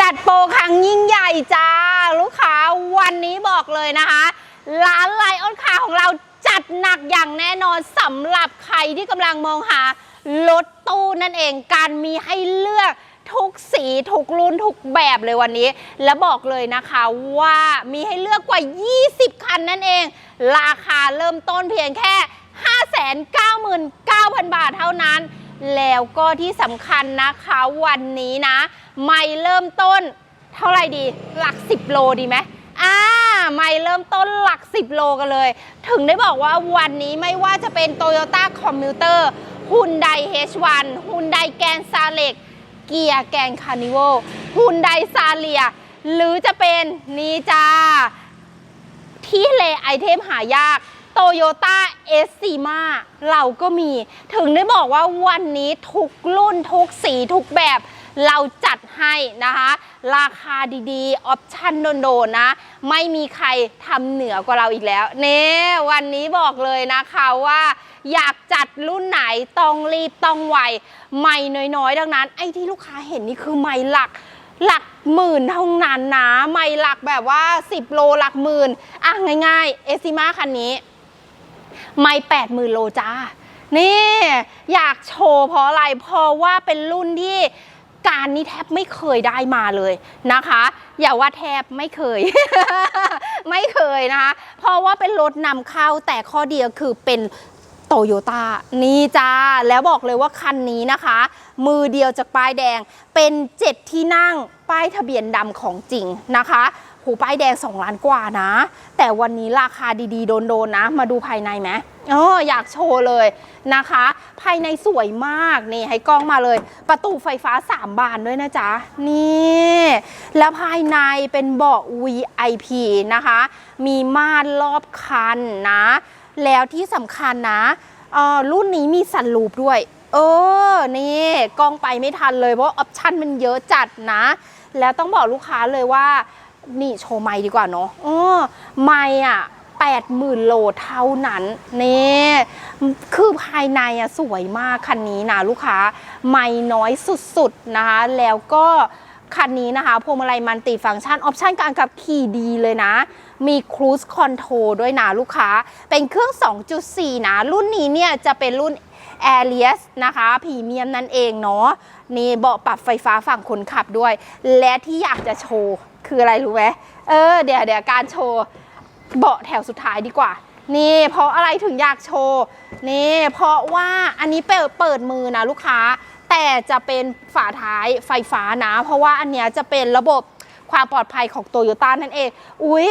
จัดโปรครั้งยิ่งใหญ่จ้า ลูกค้าวันนี้บอกเลยนะคะ ร้านไลออนคาของเราจัดหนักอย่างแน่นอนสำหรับใครที่กำลังมองหารถตู้นั่นเองการมีให้เลือกทุกสีทุกรุ่นทุกแบบเลยวันนี้ และบอกเลยนะคะว่ามีให้เลือกกว่า 20 คันนั่นเอง ราคาเริ่มต้นเพียงแค่ 599,000 บาทเท่านั้น แล้วก็ที่สำคัญนะคะวันนี้นะ ไม่เริ่มต้นเท่าไหร่ดีหลัก 10 โลดีไหมอ่าไม่เริ่มต้นหลัก 10 โลกันเลย ถึงได้บอกว่าวันนี้ไม่ว่าจะเป็น Toyota Commuter Hyundai H1 Hyundai Grand s a l e x เกียร์แกนคาร์นิโวฮุนไดซาเลียหรือจะเป็นนี่จ้าที่เลไอเทมหายาก โตโยต้าเอสซีมาเราก็มี ถึงได้บอกว่าวันนี้ทุกรุ่นทุกสีทุกแบบเราจัดให้นะคะ ราคาดีๆ ออปชั่นโดนๆนะ ไม่มีใครทำเหนือกว่าเราอีกแล้วเน่วันนี้บอกเลยนะคะว่าอยากจัดรุ่นไหนต้องรีบต้องไวไม่น้อยๆ ดังนั้น ไอ้ที่ลูกค้าเห็นนี่คือไม่หลักหลักหมื่นเท่านั้นนะ ไม่หลักแบบว่า 10 โลหลักหมื่นอะง่ายๆ เอซิมาคันนี้ ไม่แปดหมื่นโลจ้า นี่ อยากโชว์เพราะอะไร เพราะว่าเป็นรุ่นที่การนี้แทบไม่เคยได้มาเลยนะคะ อย่าว่าแทบไม่เคย ไม่เคยนะคะ เพราะว่าเป็นรถนำเข้าแต่ข้อเดียวคือเป็นโตโยต้านี่จ้า แล้วบอกเลยว่าคันนี้นะคะ มือเดียวจากป้ายแดงเป็นเจ็ดที่นั่งป้ายทะเบียนดำของจริงนะคะ หูป้ายแดง 2 ล้านกว่านะ แต่วันนี้ราคาดีๆ โดนๆนะ มาดูภายในไหมเอออยากโชว์เลยนะคะ ภายในสวยมากนี่ให้กล้องมาเลย ประตูไฟฟ้า 3 บานด้วยนะจ๊ะ นี่ แล้วภายในเป็นเบาะ VIP นะคะ มีม่านรอบคันนะ แล้วที่สำคัญนะอ่อรุ่นนี้มีสันลูปด้วย เออ นี่กล้องไปไม่ทันเลยเพราะออปชั่นมันเยอะจัดนะ แล้วต้องบอกลูกค้าเลยว่า นี่โชว์ไม้ดีกว่าเนาะเออไม้อะแปดหมื่นโลเท่านั้นนี่คือภายในอะสวยมากคันนี้นะลูกค้าไม่น้อยสุดๆนะคะแล้วก็คันนี้นะคะพวงมาลัยมันติฟังก์ชันออปชันการขับขี่ดีเลยนะ มีครู e คอนโทรด้วยนะลูกค้า เป็นเครื่อง 2.4 นะ รุ่นนี้เนี่ยจะเป็นรุ่น a i r i u s นะคะพรีเมียมนั่นเองเนาะนี่เบาะปรับไฟฟ้าฝั่งคนขับด้วย และที่อยากจะโชว์ คืออะไรรู้ไหมเออเดี๋ยวเดี๋ยวการโชว์เบาะแถวสุดท้ายดีกว่า นี่เพราะอะไรถึงอยากโชว์นี่เพราะว่าอันนี้เปิดเปิดมือนะลูกค้า แต่จะเป็นฝาท้ายไฟฟ้านะ เพราะว่าอันเนี้ยจะเป็นระบบความปลอดภัยของโตโยต้านั่นเอง อุ๊ย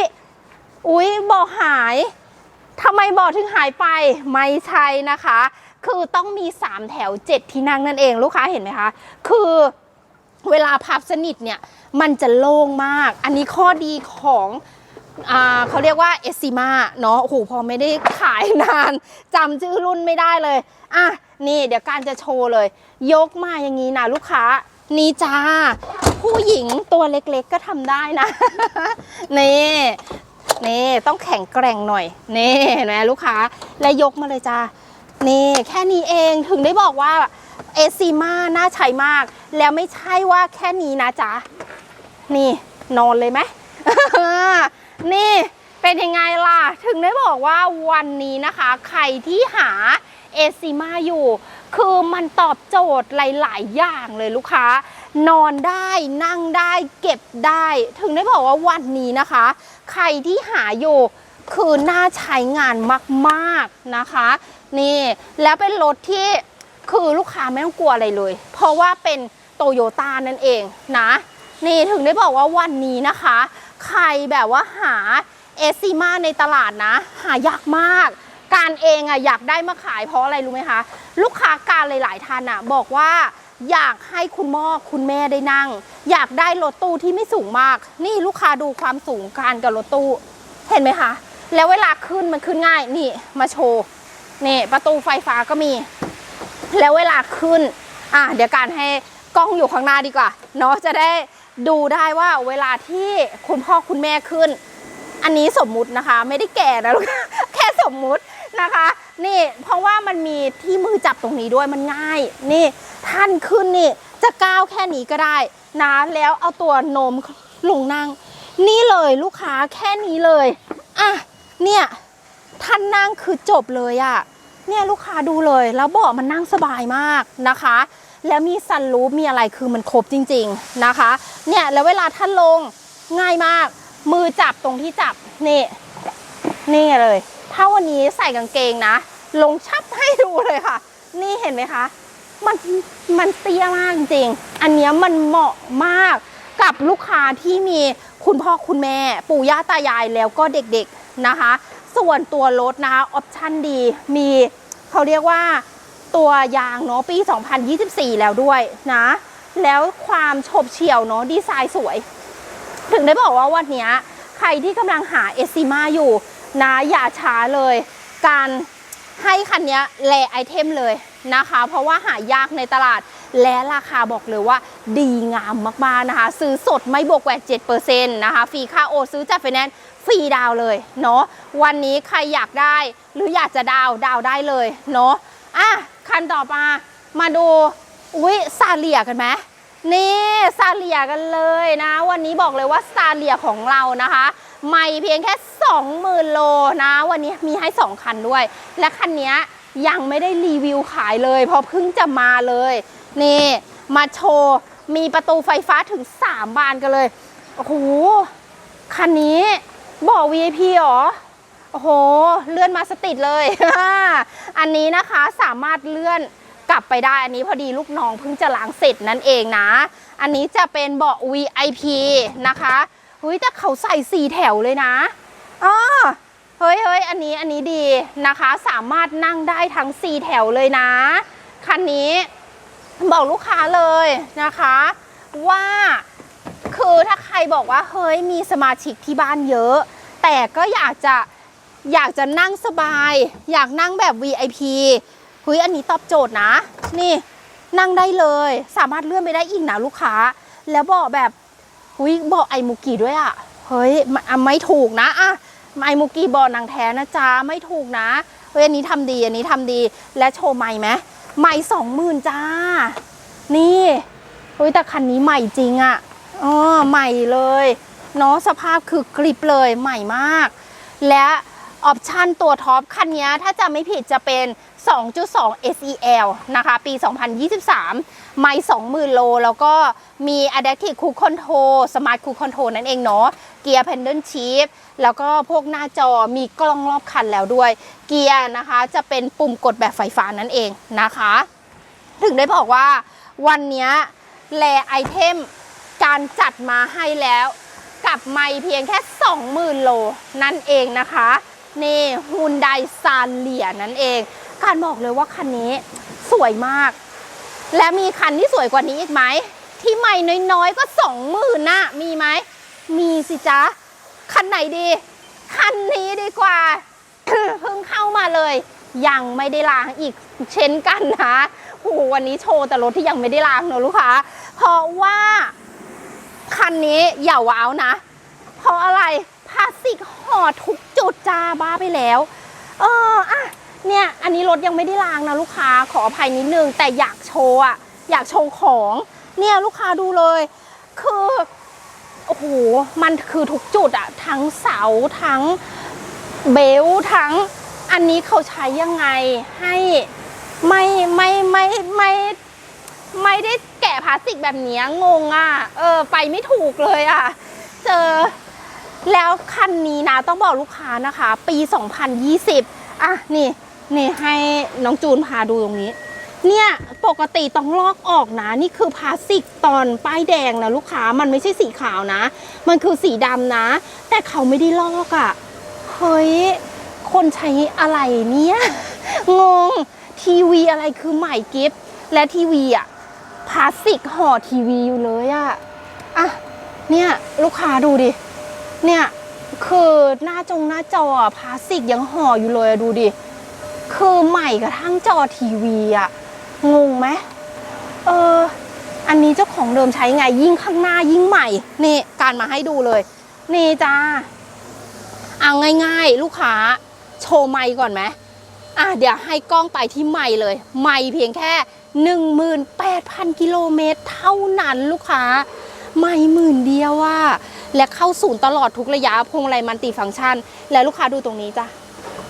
อุ๊ยเบาะหายทำไมเบาะถึงหายไป ไม่ใช่นะคะ คือต้องมี 3 แถว 7 ที่นั่งนั่นเองลูกค้าเห็นไหมคะ คือเวลาพับสนิทเนี่ย มันจะโล่งมาก อันนี้ข้อดีของเขาเรียกว่าเอซิมาเนาะโอ้โหพอไม่ได้ขายนานจำชื่อรุ่นไม่ได้เลยอะนี่เดี๋ยวการจะโชว์เลย ยกมาอย่างนี้นะลูกค้านี่จ้า ผู้หญิงตัวเล็กๆก็ทำได้นะ นี่นี่ต้องแข็งแกร่งหน่อย นี่นไหมลูกค้าและยกมาเลยจ้านี่แค่นี้เองถึงได้บอกว่าเอซีมาน่าใช้มาก แล้วไม่ใช่ว่าแค่นี้นะจ๊ะ นี่นอนเลยไหม นี่เป็นยังไงล่ะ ถึงได้บอกว่าวันนี้นะคะ ใครที่หาเอซีมาอยู่ คือมันตอบโจทย์หลาย ๆ อย่างเลยลูกค้า นอนได้นั่งได้เก็บได้ ถึงได้บอกว่าวันนี้นะคะ ใครที่หาอยู่คือน่าใช้งานมาก ๆ นะคะ นี่ แล้วเป็นรถที่คือลูกค้าไม่ต้องกลัวอะไรเลย เพราะว่าเป็นโตโยต้านั่นเองนะ นี่ถึงได้บอกว่าวันนี้นะคะ ใครแบบว่าหาเอซิมาในตลาดนะ หายากมาก การเองอะอยากได้มาขายเพราะอะไรรู้ไหมคะ ลูกค้าการหลาย ๆท่านอะบอกว่าอยากให้คุณพ่อคุณแม่ได้นั่ง อยากได้รถตู้ที่ไม่สูงมาก นี่ลูกค้าดูความสูงการกับรถตู้ เห็นไหมคะ แล้วเวลาขึ้นมันขึ้นง่ายนี่มาโชว์นี่ประตูไฟฟ้าก็มี แล้วเวลาขึ้น อะเดี๋ยวการให้กล้องอยู่ข้างหน้าดีกว่าเนาะจะได้ ดูได้ว่าเวลาที่คุณพ่อคุณแม่ขึ้น อันนี้สมมุตินะคะ ไม่ได้แก่นะลูกแค่สมมุตินะคะ นี่เพราะว่ามันมีที่มือจับตรงนี้ด้วยมันง่าย นี่ท่านขึ้นนี่จะก้าวแค่นี้ก็ได้นะแล้วเอาตัวโนมลงนั่ง นี่เลยลูกค้าแค่นี้เลยอะเนี่ยท่านนั่งคือจบเลยอะเนี่ยลูกค้าดูเลยแล้วเบาะมันนั่งสบายมากนะคะ แล้วมีซันรูฟมีอะไรคือมันครบจริง ๆนะคะ เนี่ยแล้วเวลาท่านลงง่ายมาก มือจับตรงที่จับนี่นี่เลย ถ้าวันนี้ใส่กางเกงนะ ลงชับให้ดูเลยค่ะ นี่เห็นไหมคะมันมันเตี้ยมากจริง อันนี้มันเหมาะมากกับลูกค้าที่มีคุณพ่อคุณแม่ ปู่ย่าตายายแล้วก็เด็กๆนะคะ ส่วนตัวรถนะคะออปชั่นดีมีเขาเรียกว่า ตัวยางเนาะปี 2024 แล้วด้วยนะ แล้วความโฉบเฉี่ยวเนาะดีไซน์สวย ถึงได้บอกว่าวันนี้ใครที่กำลังหาเอซิมาอยู่นะอย่าช้าเลย การให้คันนี้แลไอเทมเลยนะคะ เพราะว่าหายากในตลาดและราคาบอกเลยว่าดีงามมากๆนะคะ ซื้อสดไม่บวกแหวด7%นะคะฟรีค่าโอซื้อจากไฟแนนซ์ฟรีดาวเลยเนาะวันนี้ใครอยากได้หรืออยากจะดาวดาวได้เลยเนาะอะ คันต่อมามาดูอุ้ยซาเลียกันไหมนี่ซาเลียกันเลยนะ วันนี้บอกเลยว่าซาเลียของเรานะคะไม่เพียงแค่ 20,000 โลนะ วันนี้มีให้ 2 คันด้วย และคันนี้ยังไม่ได้รีวิวขายเลย เพราะเพิ่งจะมาเลย นี่ มาโชว์ มีประตูไฟฟ้าถึง 3 บานกันเลย โอ้โห คันนี้บอก VIP หรอ โอ้โห เลื่อนมาสติดเลย อันนี้นะคะสามารถเลื่อนกลับไปได้ อันนี้พอดีลูกน้องเพิ่งจะล้างเสร็จนั่นเองนะ อันนี้จะเป็นเบาะ VIP นะคะเฮ้ยแต่เขาใส่สี่แถวเลยนะอ๋อเฮ้ยเฮ้ยอันนี้อันนี้ดีนะคะ สามารถนั่งได้ทั้งสี่แถวเลยนะ คันนี้บอกลูกค้าเลยนะคะ ว่าคือถ้าใครบอกว่าเฮ้ยมีสมาชิกที่บ้านเยอะ แต่ก็อยากจะ อยากจะนั่งสบาย อยากนั่งแบบ VIP เฮ้ยอันนี้ตอบโจทย์นะ นี่นั่งได้เลย สามารถเลื่อนไปได้อีกนะลูกค้า แล้วเบาะแบบหุยเบาะไอมุกิด้วยอะ่ะเฮ้ยมันไม่ถูกนะอะไอมุกิเบาะหนังแท้นะจ๊ะไม่ถูกนะเฮ้ยอันนี้ทำดีอันนี้ทำดีและโชว์ใหม่ไหมใหม่สองหมื่นจ้า นี่เฮ้ยแต่คันนี้ใหม่จริงอะ่ะอ๋อใหม่เลยเนาะสภาพคือกริบเลยใหม่มาก และ ออปชันตัวท็อปคันนี้ถ้าจะไม่ผิดจะเป็น 2.2 SEL นะคะ ปี 2023 ไม่ 20,000 โล แล้วก็มี Adaptive Cruise Control Smart Cruise Control นั่นเองเนาะ เกียร์ Pendant Shift แล้วก็พวกหน้าจอมีกล้องรอบคันแล้วด้วย เกียร์นะคะจะเป็นปุ่มกดแบบไฟฟ้านั่นเองนะคะ ถึงได้บอกว่าวันนี้แลไอเทมการจัดมาให้แล้ว กับไม่เพียงแค่ 20,000 โลนั่นเองนะคะ นี่ฮุนไดซานเลียนั่นเอง การบอกเลยว่าคันนี้สวยมาก และมีคันที่สวยกว่านี้อีกไหม ที่ใหม่น้อยๆ ก็20,000น่ะ มีไหม มีสิจ๊ะ คันไหนดี คันนี้ดีกว่า เพิ่งเข้ามาเลย ยังไม่ได้ล้างอีกเช่นกันนะโอ้โหวันนี้โชว์แต่รถที่ยังไม่ได้ล้างเนอะลูกค้า เพราะว่าคันนี้อย่าว้าวนะ เพราะอะไร ลาสติกห่อทุกจุดจ้าบ้าไปแล้ว เอออะเนี่ยอันนี้รถยังไม่ได้ล้างนะลูกค้าขออภัยนิดนึง แต่อยากโชว์อะอยากโชว์ของเนี่ยลูกค้าดูเลย คือโอ้โหมันคือทุกจุดอะทั้งเสาทั้งเบลทั้งอันนี้เขาใช้ยังไงให้ไม่ไม่ไม่ไม่ไม่ได้แกะพลาสติกแบบเนี้ยงงอะเออไปไม่ถูกเลยอะเจอ แล้วคันนี้นะต้องบอกลูกค้านะคะ ปี 2020 อะนี่นี่ให้น้องจูนพาดูตรงนี้ เนี่ยปกติต้องลอกออกนะ นี่คือพลาสติกตอนป้ายแดงนะลูกค้ามันไม่ใช่สีขาวนะ มันคือสีดำนะ แต่เขาไม่ได้ลอกอะ่ะเฮ้ยคนใช้อะไรเนี่ยงงทีวีอะไรคือใหม่กิฟต์และทีวีอะพลาสติกห่อทีวีอยู่เลยอะอะเนี่ยลูกค้าดูดิ เนี่ยคือหน้าจงหน้าจอพลาสติกยังห่ออยู่เลยดูดิ คือใหม่กระทั่งจอทีวีอะงงไหมเออ อันนี้เจ้าของเดิมใช้ไงยิ่งข้างหน้ายิ่งใหม่ นี่การมาให้ดูเลย นี่จ้าเอาง่ายๆ ลูกค้า โชว์ไมค์ก่อนไหมอะเดี๋ยวให้กล้องไปที่ไมค์เลย ไมค์เพียงแค่ 18,000 กิโลเมตรเท่านั้นลูกค้า ไม่หมื่นเดียวว่า และเข้าศูนย์ตลอดทุกระยะพวงมาลัยมันติฟังก์ชัน และลูกค้าดูตรงนี้จ้ะ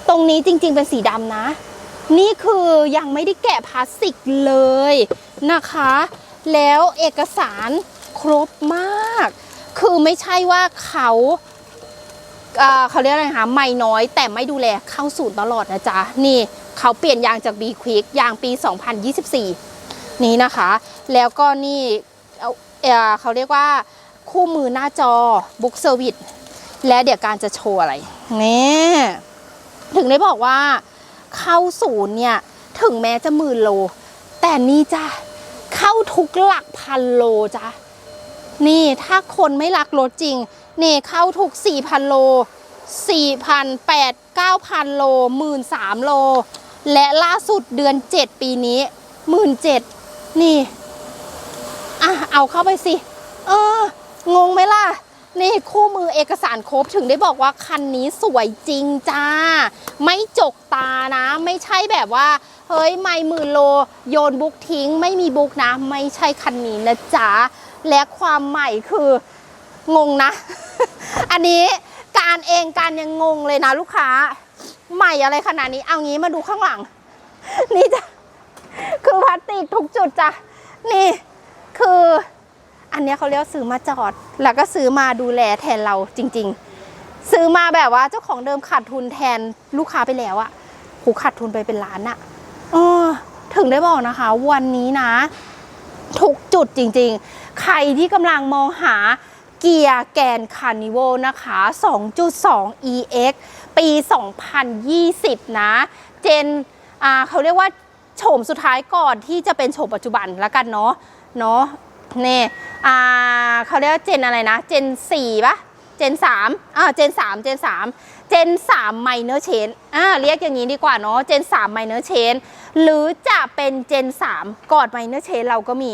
ตรงนี้จริง ๆ เป็นสีดำนะ นี่คือยังไม่ได้แกะพลาสติกเลยนะคะ แล้วเอกสารครบมาก คือไม่ใช่ว่าเขาเเขาเรียกอะไรคะไม่น้อยแต่ไม่ดูแลเข้าศูนย์ตลอดนะจ๊ะ นี่เขาเปลี่ยนยางจาก B Quick ยางปี 2024 นี้นะคะ แล้วก็นี่เเเขาเรียกว่า คู่มือหน้าจอ Book Service และเดี๋ยวการจะโชว์อะไรนี่ถึงได้บอกว่าเข้าศูนย์เนี่ย ถึงแม้จะหมื่นโล แต่นี่จ้ะเข้าทุกหลักพันโลจ้ะนี่ถ้าคนไม่รักรถจริง นี่เข้าทุก4,000โล4,000 8 9,000โล13,000โล และล่าสุดเดือน7ปีนี้17,000นี่ อะ เอาเข้าไปสิ เออ งงไหมล่ะ นี่คู่มือเอกสารครบถึงได้บอกว่าคันนี้สวยจริงจ้า ไม่จกตานะ ไม่ใช่แบบว่า เฮ้ยไม่หมื่นโล โยนบุ๊กทิ้ง ไม่มีบุ๊กนะ ไม่ใช่คันนี้นะจ๊ะ และความใหม่คืองงนะ อันนี้การเองการยังงงเลยนะลูกค้า ใหม่อะไรขนาดนี้ เอางี้มาดูข้างหลัง นี่จ้ะคือพลาสติกทุกจุดจ้ะ นี่คือ อันนี้เขาเรียกว่าซื้อมาจอด แล้วก็ซื้อมาดูแลแทนเราจริง ๆ ซื้อมาแบบว่าเจ้าของเดิมขาดทุนแทนลูกค้าไปแล้วอะหูขาดทุนไปเป็นล้านอะเออถึงได้บอกนะคะ วันนี้นะ ทุกจุดจริง ๆ ใครที่กำลังมองหาเกียร์แกนคาร์นิวนะคะ 2.2 EX ปี 2020 นะ เจนเขาเรียกว่าโฉมสุดท้ายก่อนที่จะเป็นโฉมปัจจุบันแล้วกันเนาะเนาะนี่ อ่าเขาเรียกว่าเจนอะไรนะ เจน4ปะเจน3อ่าเจน3เจน3เจน3 minor chain อ่าเรียกอย่างนี้ดีกว่าเนาะเจน3 minor chain หรือจะเป็นเจน3กอด minor chain เราก็มี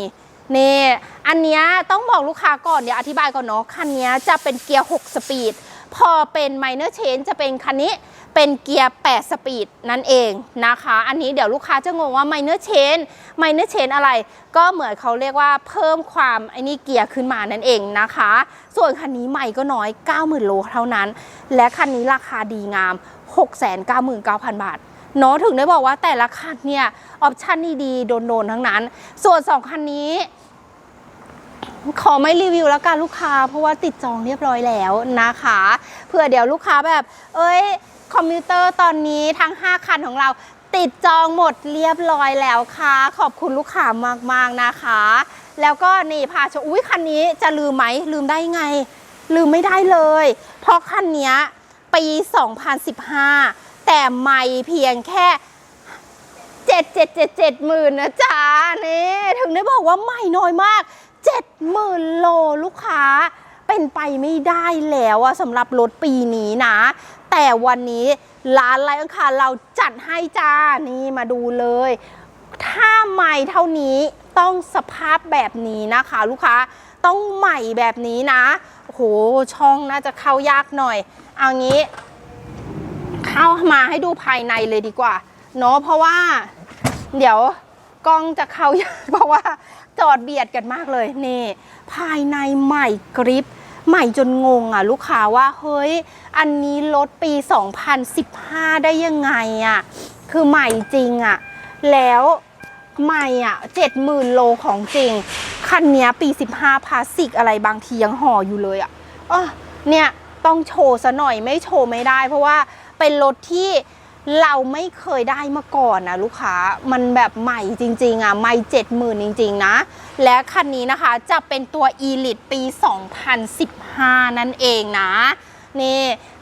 นี่อันนี้ต้องบอกลูกค้าก่อนเดี๋ยวอธิบายก่อนเนาะคันนี้จะเป็นเกียร์ 6 สปีด พอเป็น minor change จะเป็นคันนี้ เป็นเกียร์ 8 สปีดนั่นเองนะคะ อันนี้เดี๋ยวลูกค้าจะงงว่า minor change minor change อะไรก็เหมือนเขาเรียกว่าเพิ่มความไอ้นี่เกียร์ขึ้นมานั่นเองนะคะ ส่วนคันนี้ใหม่ก็น้อย 90,000 โลเท่านั้น และคันนี้ราคาดีงาม 699,000 บาทเนาะถึงได้บอกว่าแต่ละคันเนี่ย ออปชั่นดีๆโดนๆ ทั้งนั้น ส่วน 2 คันนี้ ขอไม่รีวิวแล้วกันลูกค้า เพราะว่าติดจองเรียบร้อยแล้วนะคะเพื่อเดี๋ยวลูกค้าแบบ เอ้ย คอมพิวเตอร์ตอนนี้ทั้ง 5 คันของเราติดจองหมดเรียบร้อยแล้วค่ะ ขอบคุณลูกค้ามากๆนะคะ แล้วก็นี่พาชมอุ้ยคันนี้จะลืมไหมลืมได้ไง ลืมไม่ได้เลย เพราะคันนี้ปี 2015 แต่ไม่เพียงแค่เจ็ดเจ็ดเจ็ดเจ็ดหมื่นนะจ๊ะนี่ถึงได้บอกว่าใหม่น้อยมากเจ็ดหมื่นโลลูกค้าเป็นไปไม่ได้แล้วอะสำหรับรถปีนี้นะ แต่วันนี้ร้านไรอังคารเราจัดให้จ้านี่มาดูเลย ถ้าใหม่เท่านี้ต้องสภาพแบบนี้นะคะ ลูกค้าต้องใหม่แบบนี้นะโหช่องน่าจะเข้ายากหน่อย เอางี้ เข้ามาให้ดูภายในเลยดีกว่าเนาะเพราะว่า เดี๋ยวกล้องจะเข้ายากเพราะว่าจอดเบียดกันมากเลยนี่ ภายในใหม่กริป ใหม่จนงงอะลูกค้าว่าเฮ้ย อันนี้รถปี 2015 ได้ยังไงอะ คือใหม่จริงอะ แล้วใหม่อะ70,000โลของจริง คันนี้ปี 15 พลาสติกอะไรบางทียังห่ออยู่เลยอะเออเนี่ย ต้องโชว์ซะหน่อยไม่โชว์ไม่ได้ เพราะว่าเป็นรถที่ เราไม่เคยได้มาก่อนนะลูกค้ามันแบบใหม่จริงๆอะไม่เจ็ดหมื่นจริง ๆ นะ และคันนี้นะคะจะเป็นตัว Elite ปี 2015 นั่นเองนะนี่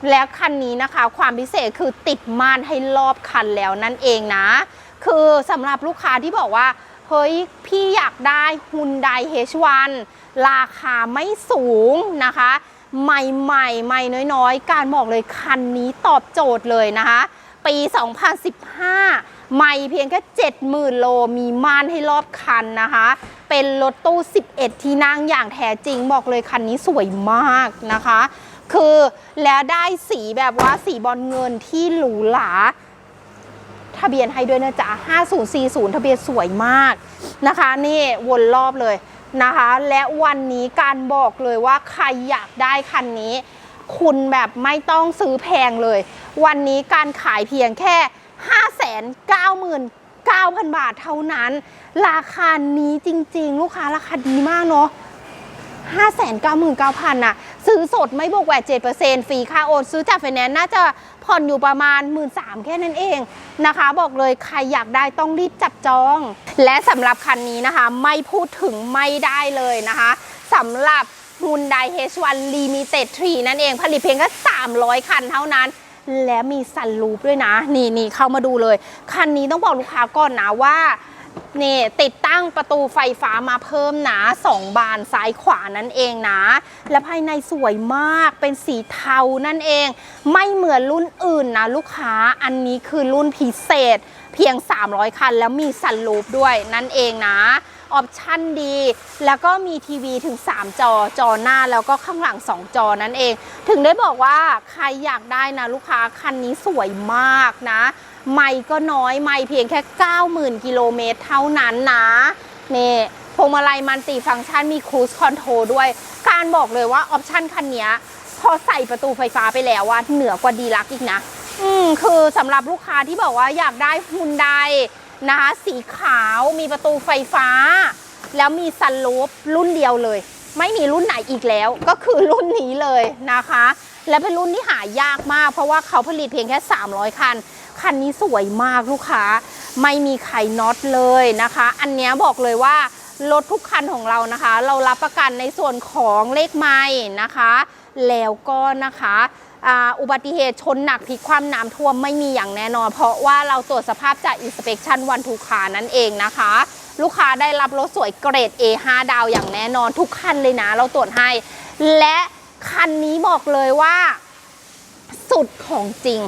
แล้วคันนี้นะคะความพิเศษคือติดม่านให้รอบคันแล้วนั่นเองนะ คือสำหรับลูกค้าที่บอกว่า เฮ้ย พี่อยากได้ Hyundai H1 ราคาไม่สูงนะคะ ใหม่ๆ ใหม่น้อยๆ การบอกเลยคันนี้ตอบโจทย์เลยนะคะ ปี 2015 ใหม่เพียงแค่ 70,000 โล มีม่านให้รอบคันนะคะ เป็นรถตู้ 11 ที่นั่งอย่างแท้จริง บอกเลยคันนี้สวยมากนะคะ คือแล้วได้สีแบบว่าสีบอลเงินที่หรูหราทะเบียนให้ด้วยนะจ๊ะ 5040 ทะเบียนสวยมากนะคะ นี่วนรอบเลยนะคะ และวันนี้การบอกเลยว่าใครอยากได้คันนี้ คุณแบบไม่ต้องซื้อแพงเลย วันนี้การขายเพียงแค่ 599,000 บาทเท่านั้น ราคานี้จริง ๆ ลูกค้าราคาดีมากเนาะ599,000น่ะ ซื้อสดไม่บวกแหวด7%ฟรีค่าโอนซื้อจากไฟแนนซ์น่าจะผ่อนอยู่ประมาณ 1 3ื่นแค่นั้นเองนะคะ บอกเลยใครอยากได้ต้องรีบจับจอง และสำหรับคันนี้นะคะ ไม่พูดถึงไม่ได้เลยนะคะสำหรับ Hyundai H1 Limited 3 นั่นเอง ผลิตเพียงแค่300 คันเท่านั้น และมีสันลูปด้วยนะ นี่นี่เข้ามาดูเลย คันนี้ต้องบอกลูกค้าก่อนนะว่านี่ติดตั้งประตูไฟฟ้ามาเพิ่มนะสองบานซ้ายขวานั่นเองนะ และภายในสวยมากเป็นสีเทานั่นเอง ไม่เหมือนรุ่นอื่นนะลูกค้าอันนี้คือรุ่นพิเศษ เพียง 300 คันแล้วมีสันลูปด้วยนั่นเองนะ ออปชั่นดี แล้วก็มีทีวีถึง 3 จอ จอหน้าแล้วก็ข้างหลัง 2 จอนั่นเอง ถึงได้บอกว่าใครอยากได้นะลูกค้าคันนี้สวยมากนะ ไม่ก็น้อยไม่เพียงแค่ 90,000 กิโลเมตรเท่านั้นนะนี่พวงมาลัยมันติฟังก์ชันมีครู e คอนโทรด้วย การบอกเลยว่าออปชันคันนี้พอใส่ประตูไฟฟ้าไปแล้วว่าเหนือกว่าดีลักอีกนะ อืมคือสำหรับลูกค้าที่บอกว่าอยากได้ฮุนได นะคะสีขาวมีประตูไฟฟ้า แล้วมีซันลูปรุ่นเดียวเลย ไม่มีรุ่นไหนอีกแล้วก็คือรุ่นนี้เลยนะคะ และเป็นรุ่นที่หายากมาก เพราะว่าเขาผลิตเพียงแค่ 300 คัน คันนี้สวยมากลูกค้า ไม่มีไขน็อตเลยนะคะ อันนี้บอกเลยว่ารถทุกคันของเรานะคะ เรารับประกันในส่วนของเลขไม้นะคะ แล้วก็นะคะ อุบัติเหตุชนหนักพลิกความน้ำท่วมไม่มีอย่างแน่นอน เพราะว่าเราตรวจสภาพจาก Inspection วันทูคานั่นเองนะคะ ลูกค้าได้รับรถสวยเกรด A5 ดาวอย่างแน่นอนทุกคันเลยนะ เราตรวจให้ และคันนี้บอกเลยว่า สุดของจริง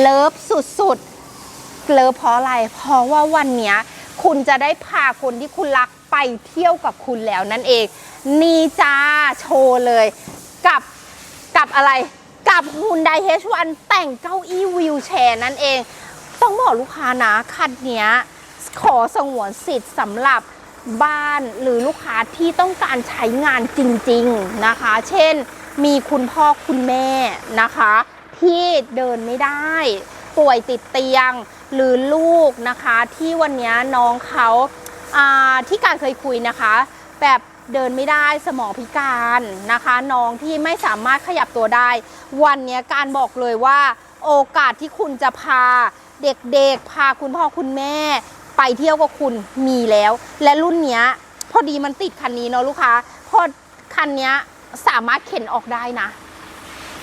เลิฟสุดๆเลิฟเพราะอะไร เพราะว่าวันนี้คุณจะได้พาคนที่คุณรักไปเที่ยวกับคุณแล้วนั่นเอง นี่จ้าโชว์เลย กับกับอะไร กับ Hyundai H1 แต่งเก้าอี้วิวแชร์นั่นเอง ต้องบอกลูกค้านะ คันนี้ขอสงวนสิทธิ์สำหรับบ้านหรือลูกค้าที่ต้องการใช้งานจริงๆนะคะ เช่น มีคุณพ่อคุณแม่นะคะ ที่เดินไม่ได้ ป่วยติดเตียงหรือลูกนะคะ ที่วันนี้น้องเขาที่การเคยคุยนะคะ แบบ เดินไม่ได้สมองพิการนะคะ น้องที่ไม่สามารถขยับตัวได้ วันนี้การบอกเลยว่า โอกาสที่คุณจะพาเด็กๆ พาคุณพ่อคุณแม่ ไปเที่ยวกับคุณมีแล้ว และรุ่นเนี้ยพอดีมันติดคันนี้เนาะลูกค้าพอคันนี้สามารถเข็นออกได้นะ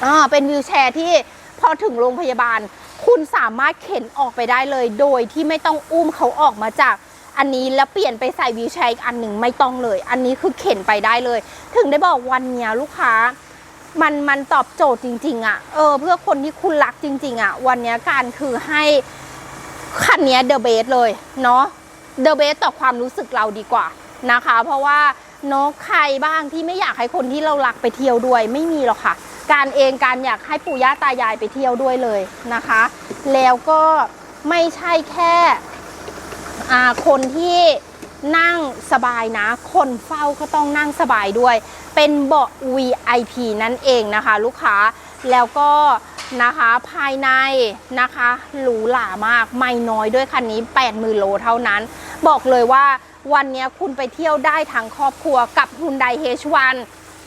อ่าเป็นวิวแชร์ที่พอถึงโรงพยาบาล คุณสามารถเข็นออกไปได้เลย โดยที่ไม่ต้องอุ้มเขาออกมาจาก อันนี้แล้วเปลี่ยนไปใส่วิวแชร์อีกอันหนึ่งไม่ต้องเลย อันนี้คือเข็นไปได้เลย ถึงได้บอกวันเนี้ยลูกค้ามันมันตอบโจทย์จริง ๆอะ่ะเออเพื่อคนที่คุณรักจริง ๆอะ่ะวันนี้การคือให้คันนี้เดอะเบสเลยเนาะเดอะเบสต่อความรู้สึกเราดีกว่านะคะ เพราะว่าเนาะใครบ้างที่ไม่อยากให้คนที่เรารักไปเที่ยวด้วยไม่มีหรอกค่ะ การเองการอยากให้ปู่ย่าตายายไปเที่ยวด้วยเลยนะคะ แล้วก็ไม่ใช่แค่ อ่าคนที่นั่งสบายนะ คนเฝ้าก็ต้องนั่งสบายด้วย เป็นเบาะ VIP นั่นเองนะคะ ลูกค้าแล้วก็นะคะภายในนะคะหรูหรามากไม่น้อยด้วยคันนี้ 80,000โลเท่านั้น บอกเลยว่าวันนี้คุณไปเที่ยวได้ทั้งครอบครัวกับ Hyundai H1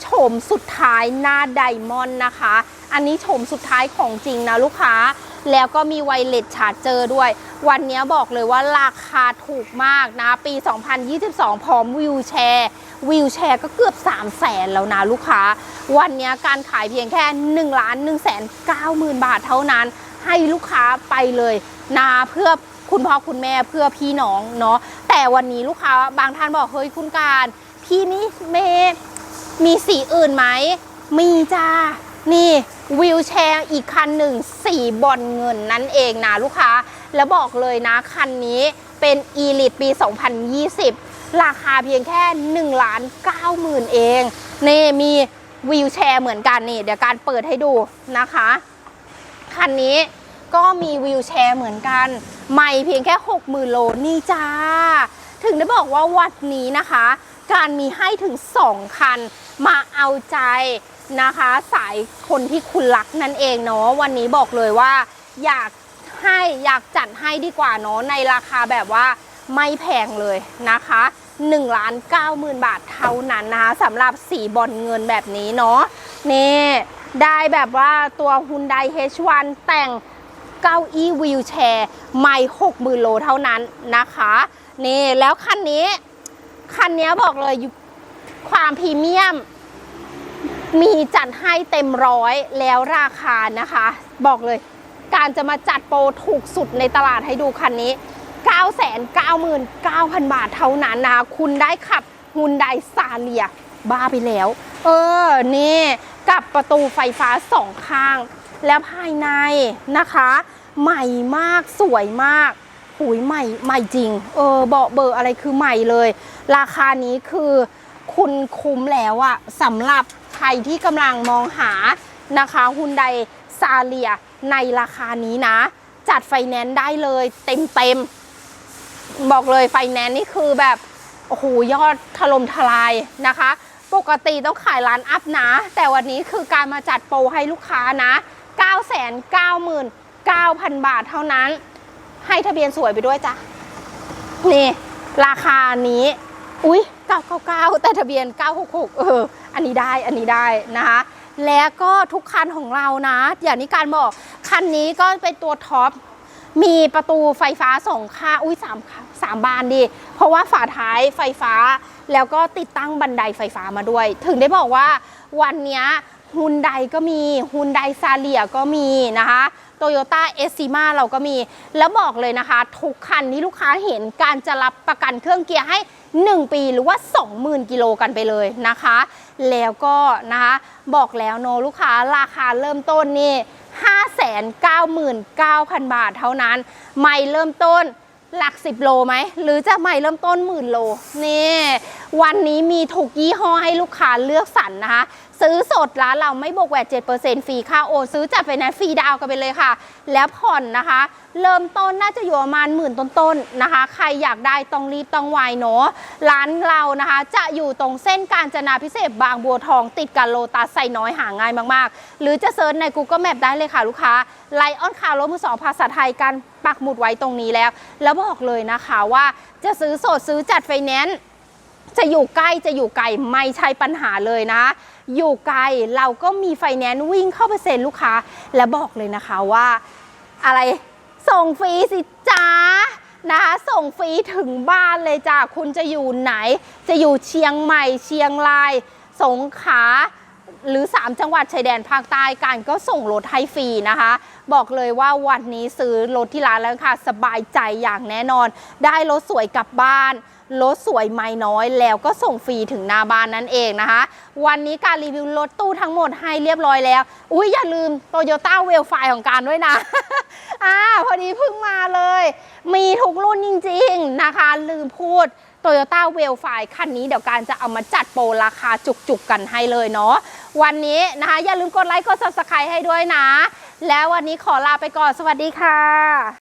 โฉมสุดท้ายหน้าไดมอนด์นะคะ อันนี้โฉมสุดท้ายของจริงนะลูกค้า แล้วก็มีไวเลสชาร์จเจอร์ด้วย วันนี้บอกเลยว่าราคาถูกมากนะ ปี 2022 พร้อมวิวแชร์วิวแชร์ก็เกือบ 3 0 0แสนแล้วนะลูกค้า วันนี้การขายเพียงแค่1ล้าน1แสน9หมื่นบาทเท่านั้น ให้ลูกค้าไปเลยนะเพื่อคุณพ่อคุณแม่เพื่อพี่น้องเนาะแต่วันนี้ลูกค้าบางท่านบอกเฮ้ยคุณการ พี่นี่เมมีสีอื่นไหมมีจ้านี่ วิวแชร์อีกคันหนึ่งสีบอลเงินนั่นเองนะลูกค้า แล้วบอกเลยนะคันนี้เป็น e l i t ปี 2020 ราคาเพียงแค่ 1 ล้าน9หมื่นเอง นี่มีวิวแชร์เหมือนกันนี่ เดี๋ยวการเปิดให้ดูนะคะ คันนี้ก็มีวิวแชร์เหมือนกัน ไม่เพียงแค่ 60,000 โลนี่จ้า ถึงได้บอกว่าวันนี้นะคะ การมีให้ถึง 2 คัน มาเอาใจนะคะ สายคนที่คุณรักนั่นเองเนาะวันนี้บอกเลยว่า อยากให้อยากจัดให้ดีกว่าเนาะในราคาแบบว่าไม่แพงเลยนะคะ1ล้าน9หมื่นบาทเท่านั้นนะคะสำหรับสีบอลเงินแบบนี้เนาะนี่ได้แบบว่าตัว Hyundai H1 แต่งเก้าอี้วีลแชร์ ไม่หกหมื่นโลเท่านั้นนะคะ นี่แล้วคันนี้ คันนี้บอกเลยความพรีเมียม มีจัดให้เต็มร้อยแล้วราคานะคะ บอกเลย การจะมาจัดโปรถูกสุดในตลาดให้ดูคันนี้ 999,000 บาทเท่านั้นนะคะคุณได้ขับฮุนไดซาเลียบ้าไปแล้ว เออ นี่ กับประตูไฟฟ้าสองข้าง แล้วภายในนะคะ ใหม่มากสวยมาก หุยใหม่ใหม่จริง เออเบาะเบอร์อะไรคือใหม่เลย ราคานี้คือคุณคุ้มแล้วอะสำหรับใครที่กำลังมองหานะคะฮุนไดซาเลียในราคานี้นะ จัดไฟแนนซ์ได้เลยเต็มเต็มบอกเลยไฟแนนซ์นี่คือแบบโอ้โหยอดถล่มทลายนะคะ ปกติต้องขายร้านอัพนะ แต่วันนี้คือการมาจัดโปรให้ลูกค้านะ 999,000 บาทเท่านั้น ให้ทะเบียนสวยไปด้วยจ้ะ นี่ ราคานี้ อุ๊ย999 แต่ทะเบียน 966 เออ อันนี้ได้ อันนี้ได้นะคะ แล้วก็ทุกคันของเรานะ อย่างที่การบอก คันนี้ก็เป็นตัวท็อป มีประตูไฟฟ้าสองข้างอุ้ยสามสามบานดี เพราะว่าฝาท้ายไฟฟ้า แล้วก็ติดตั้งบันไดไฟฟ้ามาด้วย ถึงได้บอกว่าวันนี้ฮุนไดก็มีฮุนไดซาเลียก็มีนะคะ โตโยต้าเอสซีมาเราก็มี แล้วบอกเลยนะคะ ทุกคันที่ลูกค้าเห็นการจะรับประกันเครื่องเกียร์ให้ 1 ปีหรือว่า 20,000 กิโลกันไปเลยนะคะ แล้วก็นะคะบอกแล้วโนลูกค้าราคาเริ่มต้นนี่599,000 บาทเท่านั้น ไม่เริ่มต้นหลัก 10 โลไหม หรือจะไม่เริ่มต้นหมื่นโล นี่ วันนี้มีถูกยี่ห้อให้ลูกค้าเลือกสรรนะคะ ซื้อสดร้านเราไม่บวกแวด7%ฟรีค่าโอนซื้อจัดไฟแนนซ์ฟรีดาวกันไปเลยค่ะ แล้วผ่อนนะคะ เริ่มต้นน่าจะอยู่ประมาณหมื่นต้นๆนะคะ ใครอยากได้ต้องรีบต้องไวเนาะร้านเรานะคะ จะอยู่ตรงเส้นการจนาพิเศษบางบัวทองติดกับโลตัสไซน้อยหาง่ายมากๆ หรือจะเซิร์ชใน Google Map ได้เลยค่ะลูกค้าไลออนคาร์รถมือสองภาษาไทยกันปักหมุดไว้ตรงนี้แล้ว แล้วบอกเลยนะคะว่าจะซื้อสดซื้อจัดไฟแนนซ์ จะอยู่ใกล้จะอยู่ไกลไม่ใช่ปัญหาเลยนะ อยู่ไกลเราก็มีไฟแนนซ์วิ่งเข้าไปเซ็นลูกค้า และบอกเลยนะคะว่า อะไรส่งฟรีสิจ้านะคะส่งฟรีถึงบ้านเลยจ้าคุณจะอยู่ไหน จะอยู่เชียงใหม่เชียงราย สงขลาหรือ 3 จังหวัดชายแดนภาคใต้กันก็ส่งรถให้ฟรีนะคะ บอกเลยว่าวันนี้ซื้อรถที่ร้านแล้วค่ะ สบายใจอย่างแน่นอน ได้รถสวยกลับบ้าน รถสวยไม่น้อยแล้วก็ส่งฟรีถึงหน้าบ้านนั่นเองนะคะ วันนี้การรีวิวรถตู้ทั้งหมดให้เรียบร้อยแล้ว อุ้ยอย่าลืมโตโยต้าเวลไฟของการด้วยนะอ่าพอดีเพิ่งมาเลย มีทุกรุ่นจริง ๆ นะคะ ลืมพูดโตโยต้าเวลไฟคันนี้เดี๋ยวการจะเอามาจัดโปรราคาจุกๆกันให้เลยเนาะวันนี้นะคะ อย่าลืมกดไลค์กด subscribe ให้ด้วยนะ แล้ววันนี้ขอลาไปก่อนสวัสดีค่ะ